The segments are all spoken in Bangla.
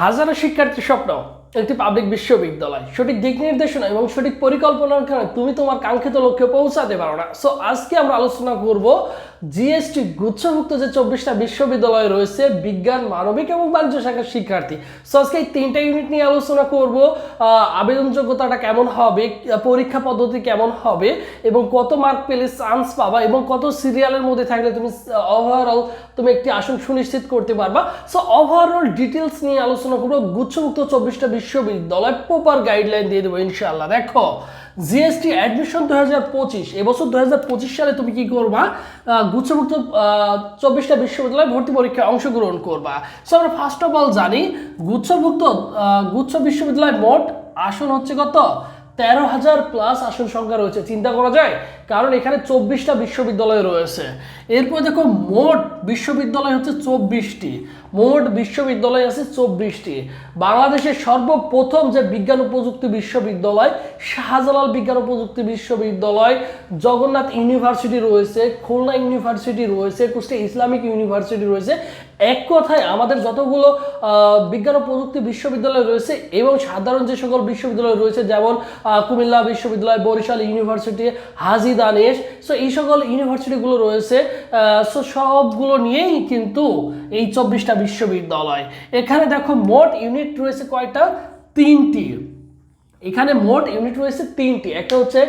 হাজারো শিক্ষার্থীর স্বপ্ন, একটি পাবলিক বিশ্ববিদ্যালয়। সঠিক দিক নির্দেশনা এবং সঠিক পরিকল্পনার কারণে তুমি তোমার কাঙ্ক্ষিত লক্ষ্যে পৌঁছাতে পারো না। সো আজকে আমরা আলোচনা করব জিএসটি গুচ্ছভুক্ত যে চব্বিশটা বিশ্ববিদ্যালয় রয়েছে, বিজ্ঞান, মানবিক এবং বাণিজ্য শাখার শিক্ষার্থী। সো আজকে এই তিনটা ইউনিট নিয়ে আলোচনা করব। আবেদন যোগ্যতাটা কেমন হবে, পরীক্ষা পদ্ধতি কেমন হবে, এবং কত মার্ক পেলে চান্স পাবা, এবং কত সিরিয়ালের মধ্যে থাকলে তুমি ওভারঅল তুমি একটি আসন সুনিশ্চিত করতে পারবা। সো ওভারঅল ডিটেলস নিয়ে আলোচনা করব। গুচ্ছমুক্ত চব্বিশটা বিশ্ববিদ্যালয় প্রপার গাইডলাইন দিয়ে দেবো ইনশাল্লাহ দেখো জিএসটি অ্যাডমিশন দু হাজার পঁচিশ, এবছর দু হাজার পঁচিশ সালে তুমি কি করবা? গুচ্ছভুক্ত চব্বিশটা বিশ্ববিদ্যালয়ে ভর্তি পরীক্ষায় অংশগ্রহণ করবা। সো আমরা ফার্স্ট অফ অল জানি গুচ্ছভুক্ত গুচ্ছ বিশ্ববিদ্যালয় মোট আসন হচ্ছে কত? তেরো হাজার প্লাস আসন সংখ্যা রয়েছে। চিন্তা করা যায়, কারণ এখানে চব্বিশটা বিশ্ববিদ্যালয় রয়েছে। এরপর দেখো, মোট বিশ্ববিদ্যালয় হচ্ছে চব্বিশটি। মোট বিশ্ববিদ্যালয় আছে চব্বিশটি। বাংলাদেশের সর্বপ্রথম যে বিজ্ঞান ও প্রযুক্তি বিশ্ববিদ্যালয়, শাহজালাল বিজ্ঞান ও প্রযুক্তি বিশ্ববিদ্যালয়, জগন্নাথ ইউনিভার্সিটি রয়েছে, খুলনা ইউনিভার্সিটি রয়েছে, কুষ্টিয়া ইসলামিক ইউনিভার্সিটি রয়েছে। এক কথায় আমাদের যতগুলো বিজ্ঞান ও প্রযুক্তি বিশ্ববিদ্যালয় রয়েছে এবং সাধারণ যে সকল বিশ্ববিদ্যালয় রয়েছে, যেমন কুমিল্লা বিশ্ববিদ্যালয়, বরিশাল ইউনিভার্সিটি, হাজি দানেশ সো এই সকল ইউনিভার্সিটিগুলো রয়েছে সো সবগুলো নিয়েই কিন্তু এই চব্বিশটা বিশ্ববিদ্যালয়। এখানে দেখো মোট ইউনিট রয়েছে কয়টা? তিনটি। এখানে মোট ইউনিট রয়েছে তিনটি। একটা হচ্ছে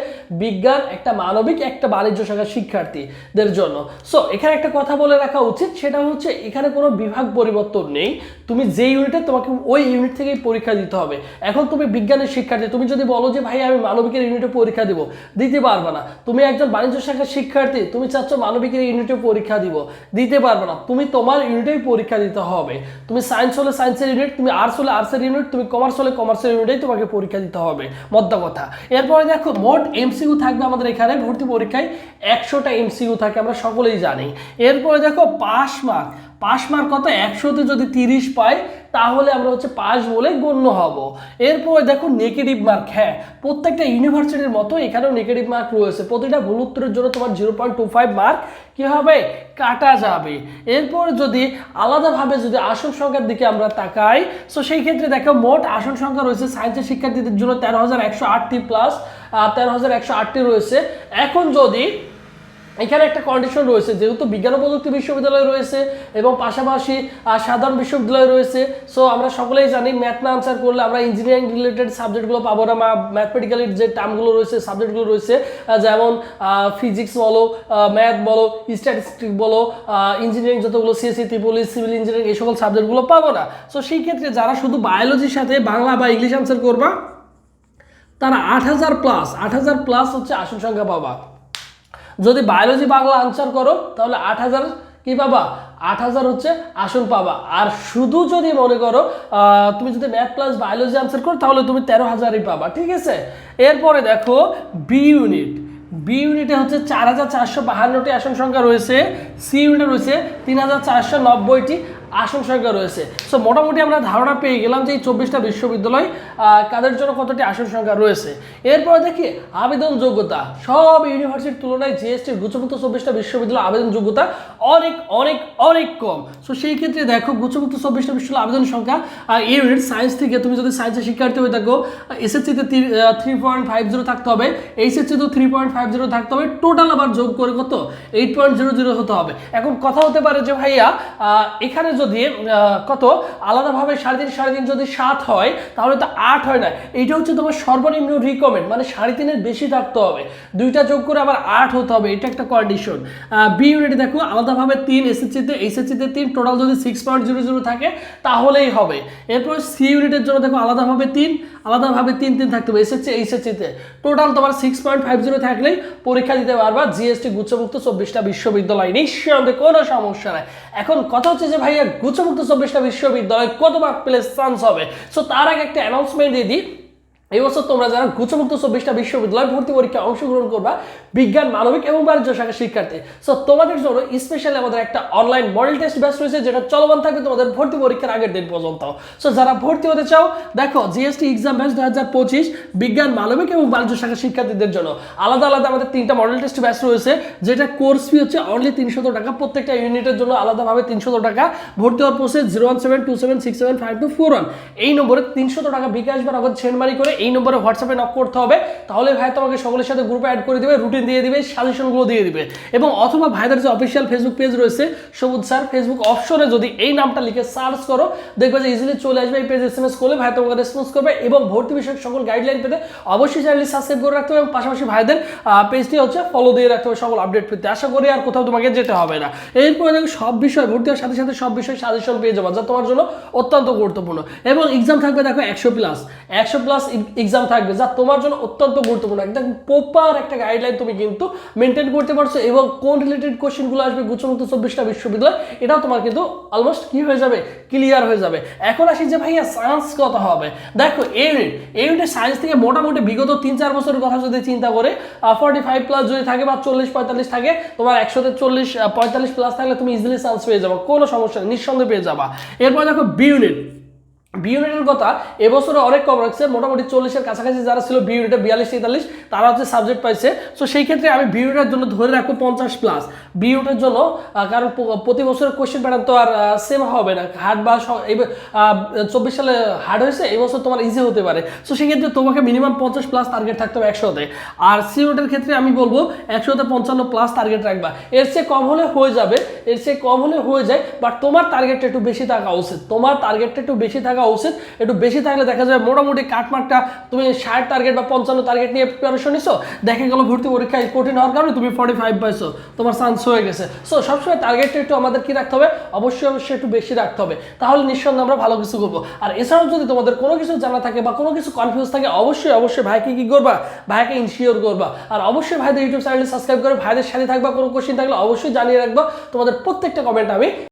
বিজ্ঞান, একটা মানবিক, একটা বাণিজ্য শাখার শিক্ষার্থীদের জন্য। সো এখানে একটা কথা বলে রাখা উচিত, সেটা হচ্ছে এখানে কোনো বিভাগ পরিবর্তন নেই। তুমি যে ইউনিটে তোমাকে ওই ইউনিট থেকেই পরীক্ষা দিতে হবে। এখন তুমি বিজ্ঞানের শিক্ষার্থী, তুমি যদি বলো যে, ভাই, আমি মানবিকের ইউনিটে পরীক্ষা দিব, দিতে পারবে না। তুমি একজন বাণিজ্য শাখার শিক্ষার্থী, তুমি চাচ্ছ মানবিকের ইউনিটে পরীক্ষা দিব, দিতে পারবে না। তুমি তোমার ইউনিটেই পরীক্ষা দিতে হবে। তুমি সায়েন্স হলে সায়েন্সের ইউনিট তুমি আর্টস হলে আর্টসের ইউনিট তুমি কমার্স হলে কমার্সের ইউনিটেই তোমাকে পরীক্ষা দিতে হবে। মদ্দা কথা এরপরে দেখো, মোট এমসিউ থাকবে আমাদের এখানে, ভর্তি পরীক্ষায় একশোটা এমসিউ থাকে, আমরা সকলেই জানি। এরপরে দেখো পাস মার্ক। পাস মার্ক কত? একশোতে যদি তিরিশ পাই তাহলে আমরা হচ্ছে পাস বলে গণ্য হব। এরপরে দেখো নেগেটিভ মার্ক হ্যাঁ প্রত্যেকটা ইউনিভার্সিটির মতো এখানেও নেগেটিভ মার্ক রয়েছে। প্রতিটা ভুল উত্তরের জন্য তোমার zero point two five mark কী হবে? কাটা যাবে। এরপর যদি আলাদাভাবে যদি আসন সংখ্যার দিকে আমরা তাকাই সো সেই ক্ষেত্রে দেখো মোট আসন সংখ্যা রয়েছে সায়েন্সের শিক্ষার্থীদের জন্য তেরো হাজার একশো আটটি প্লাস তেরো হাজার একশো আটটি রয়েছে। এখন যদি এখানে একটা কন্ডিশন রয়েছে, যেহেতু বিজ্ঞান ও প্রযুক্তি বিশ্ববিদ্যালয় রয়েছে এবং পাশাপাশি সাধারণ বিশ্ববিদ্যালয় রয়েছে সো আমরা সকলেই জানি ম্যাথ না আনসার করলে আমরা ইঞ্জিনিয়ারিং রিলেটেড সাবজেক্টগুলো পাবো না, বা ম্যাথমেটিক্যালের যে টার্মগুলো রয়েছে সাবজেক্টগুলো রয়েছে যেমন ফিজিক্স বলো ম্যাথ বলো স্ট্যাটিস্টিক বলো ইঞ্জিনিয়ারিং যতগুলো সিএসসি ত্রিপলি সিভিল ইঞ্জিনিয়ারিং এই সকল সাবজেক্টগুলো পাবো না। সো সেই ক্ষেত্রে যারা শুধু বায়োলজির সাথে বাংলা বা ইংলিশ আনসার করবা, তারা আট হাজার প্লাস আট হাজার প্লাস হচ্ছে আসন সংখ্যা পাবা। যদি বায়োলজি বাংলা আনসার করো, তাহলে আট হাজার কি পাবা? আট হাজার হচ্ছে আসন পাবা। আর শুধু যদি মনে করো তুমি যদি ম্যাথ প্লাস বায়োলজি আনসার করো, তাহলে তুমি তেরো হাজারই পাবা, ঠিক আছে? এরপরে দেখো বি ইউনিট বি ইউনিটে হচ্ছে চার হাজার চারশো বাহান্নটি আসন সংখ্যা রয়েছে। সি ইউনিটে রয়েছে তিন হাজার চারশো নব্বইটি। আসন সংখ্যা রয়েছে। সো মোটামুটি আমরা ধারণা পেয়ে গেলাম যে এই চব্বিশটা বিশ্ববিদ্যালয় কাদের জন্য কতটি আসন সংখ্যা রয়েছে। এরপরে দেখি আবেদন যোগ্যতা সব ইউনিভার্সিটির তুলনায় জিএসটি গুচ্ছভুক্ত চব্বিশটা বিশ্ববিদ্যালয় আবেদন যোগ্যতা অনেক অনেক অনেক কম। সো সেই ক্ষেত্রে দেখো গুচ্ছভুক্ত চব্বিশটা বিশ্ববিদ্যালয় আবেদন সংখ্যা ইউনিট সায়েন্স থেকে তুমি যদি সায়েন্সের শিক্ষার্থী হয়ে থাকো এসএসসিতে থ্রি পয়েন্ট ফাইভ জিরো থাকতে হবে। এইচএসসিতে থ্রি পয়েন্ট ফাইভ জিরো থাকতে হবে। টোটাল আবার যোগ করে কত? এইট পয়েন্ট জিরো জিরো হতে হবে। এখন কথা হতে পারে যে, ভাইয়া এখানে যদি আহ, কত? আলাদাভাবে সাড়ে তিন সাড়ে তিন যদি সাত হয় তাহলে তো আট হয় না। এইটা হচ্ছে তোমার সর্বনিম্ন রিকমেন্ড মানে সাড়ে তিনের বেশি থাকতে হবে। দুইটা যোগ করে আবার আট হতে হবে এটা একটা কন্ডিশন বি ইউনিট দেখো আলাদাভাবে তিন এসএসসিতে এসএসসিতে তিন টোটাল যদি সিক্স পয়েন্ট জিরো জিরো থাকে তাহলেই হবে। এরপর সি ইউনিটের জন্য দেখো আলাদাভাবে তিন আলাদাভাবে তিন তিন থাকতে হবে এসএসসি এইচএসসিতে টোটাল তোমার সিক্স পয়েন্ট ফাইভ জিরো থাকলেই পরীক্ষা দিতে পারবা জিএসটি গুচ্ছমুক্ত চব্বিশটা বিশ্ববিদ্যালয়। নিঃসন্দেহে কোনো সমস্যা নাই। এখন কথা হচ্ছে যে ভাইয়া, গুচ্ছমুক্ত চব্বিশটা বিশ্ববিদ্যালয় কত মার্ক পেলে চান্স হবে? সো তার আগে একটা অ্যানাউন্সমেন্ট দিয়ে দিই। এই বছর তোমরা যারা গুচ্ছমুক্ত চব্বিশটা বিশ্ববিদ্যালয় ভর্তি পরীক্ষায় অংশগ্রহণ করবা, বিজ্ঞান, মানবিক এবং বাণিজ্য শাখা শিক্ষার্থী। সো তোমাদের জন্য স্পেশালি আমাদের একটা অনলাইন মডেল টেস্ট ব্যাচ রয়েছে, যেটা চলমান থাকবে তোমাদের ভর্তি পরীক্ষার আগের দিন পর্যন্ত। সো যারা ভর্তি হতে চাও, দেখো জিএসটি এক্সাম ব্যাচ দু হাজার পঁচিশ, বিজ্ঞান, মানবিক এবং বাণিজ্য শাখা শিক্ষার্থীদের জন্য আলাদা আলাদা আমাদের তিনটা মডেল টেস্ট ব্যাচ রয়েছে, যেটা কোর্স ফি হচ্ছে অনলি তিনশত টাকা, প্রত্যেকটা ইউনিটের জন্য আলাদাভাবে তিনশত টাকা। ভর্তি হওয়ার process zero one seven two seven six seven five two four one এই নম্বরে তিনশত টাকা বিকাশ বা নগদ সেন্ডমারি করে এই নম্বরে হোয়াটসঅ্যাপে নক করতে হবে। তাহলে ভাই তোমাকে সকলের সাথে গ্রুপে অ্যাড করে দিবে রুটিন দিয়ে দিবে সাজেশনগুলো দিয়ে দিবে। এবং অথবা ভাইদের যে অফিসিয়াল ফেসবুক পেজ রয়েছে, সবুজ স্যার ফেসবুক অপশনে যদি এই নামটা লিখে সার্চ করো, দেখবে যে ইজিলি চলে আসবে এই পেজ এস এম এস করলে ভাই তোমাকে রেসপন্স করবে এবং ভর্তি বিষয়ক সকল গাইডলাইন পেতে অবশ্যই চ্যানেলটি সাবস্ক্রাইব করে রাখতে হবে এবং পাশাপাশি ভাইদের পেজটি হচ্ছে ফলো দিয়ে রাখতে হবে সকল আপডেট পেতে। আশা করি আর কোথাও তোমাকে যেতে হবে না। এরপরে দেখো সব বিষয়, ভর্তি হওয়ার সাথে সাথে সব বিষয় সাজেশন পেয়ে যাব, যা তোমার জন্য অত্যন্ত গুরুত্বপূর্ণ। এবং এক্সাম থাকবে দেখো একশো প্লাস একশো প্লাস এক্সাম থাকবে, যা তোমার জন্য অত্যন্ত গুরুত্বপূর্ণ। একদম প্রপার একটা গাইডলাইন তুমি কিন্তু মেনটেন করতে পারছ এবং কোন রিলেটেড কোশ্চেনগুলো আসবে গুচ্ছমুক্ত চব্বিশটা বিশ্ববিদ্যালয়, এটাও তোমার কিন্তু অলমোস্ট কি হয়ে যাবে? ক্লিয়ার হয়ে যাবে। এখন আসি যে ভাইয়া সায়েন্স কত হবে? দেখো ইউনিট ইউনিটের সায়েন্স থেকে মোটামুটি বিগত তিন চার বছরের কথা যদি চিন্তা করে ফর্টি ফাইভ প্লাস যদি থাকে বা চল্লিশ পঁয়তাল্লিশ থাকে, তোমার একশোতে চল্লিশ পঁয়তাল্লিশ প্লাস থাকলে তুমি ইজিলি চান্স পেয়ে যাব, কোনো সমস্যা নিঃসন্দেহে পেয়ে যাবা। এরপর দেখো বি ইউনিট বি ইউনিটের কথা, এবছরে অনেক কম রাখছে মোটামুটি চল্লিশের কাছাকাছি যারা ছিল বি ইউনিটে বিয়াল্লিশ, তেতাল্লিশ, তারা হচ্ছে সাবজেক্ট পাইছে। সো সেই ক্ষেত্রে আমি বি ইউনিটের জন্য ধরে রাখব পঞ্চাশ প্লাস বি জন্য কারণ প্রতি বছরের কোয়েশ্চেন প্যাটার্ন তো আর সেম হবে না। হার্ড বা চব্বিশ সালে হার্ড হয়েছে এবছর তোমার ইজি হতে পারে। সো সেক্ষেত্রে তোমাকে মিনিমাম পঞ্চাশ প্লাস টার্গেট থাকতে হবে একশোতে। আর সি ক্ষেত্রে আমি বলব, একশোতে পঞ্চান্ন প্লাস টার্গেট রাখবা। এর চেয়ে কম হলে হয়ে যাবে, এর চেয়ে কম হলে হয়ে যায় বাট তোমার টার্গেটটা একটু বেশি থাকা উচিত। তোমার টার্গেটটা একটু বেশি থাকা উচিত একটু বেশি থাকলে দেখা যায় মোটামুটি কাটমার্কটা তুমি ষাট টার্গেট বা পঞ্চান্ন টার্গেট নিয়ে প্রিপারেশন নিছো, দেখা গেল ভর্তি পরীক্ষায় কঠিন হওয়ার কারণে তুমি ফর্টি ফাইভ পাইছো, তোমার চান্স হয়ে গেছে। সো সবসময় টার্গেটটা একটু আমাদের কি রাখতে হবে? অবশ্যই অবশ্যই একটু বেশি রাখতে হবে। তাহলে নিঃসন্দেহে আমরা ভালো কিছু করব। আর এছাড়াও যদি তোমাদের কোনো কিছু জানা থাকে বা কোনো কিছু কনফিউজ থাকে, অবশ্যই অবশ্যই ভাইকে কি করবা? ভাইকে ইনশিওর করবা। আর অবশ্যই ভাইদের ইউটিউব চ্যানেলটি সাবস্ক্রাইব করে, ভাইদের সাথে থাকবা, কোনো কোশ্চেন থাকলে অবশ্যই জানিয়ে রাখবা। তোমাদের প্রত্যেকটা কমেন্ট আমি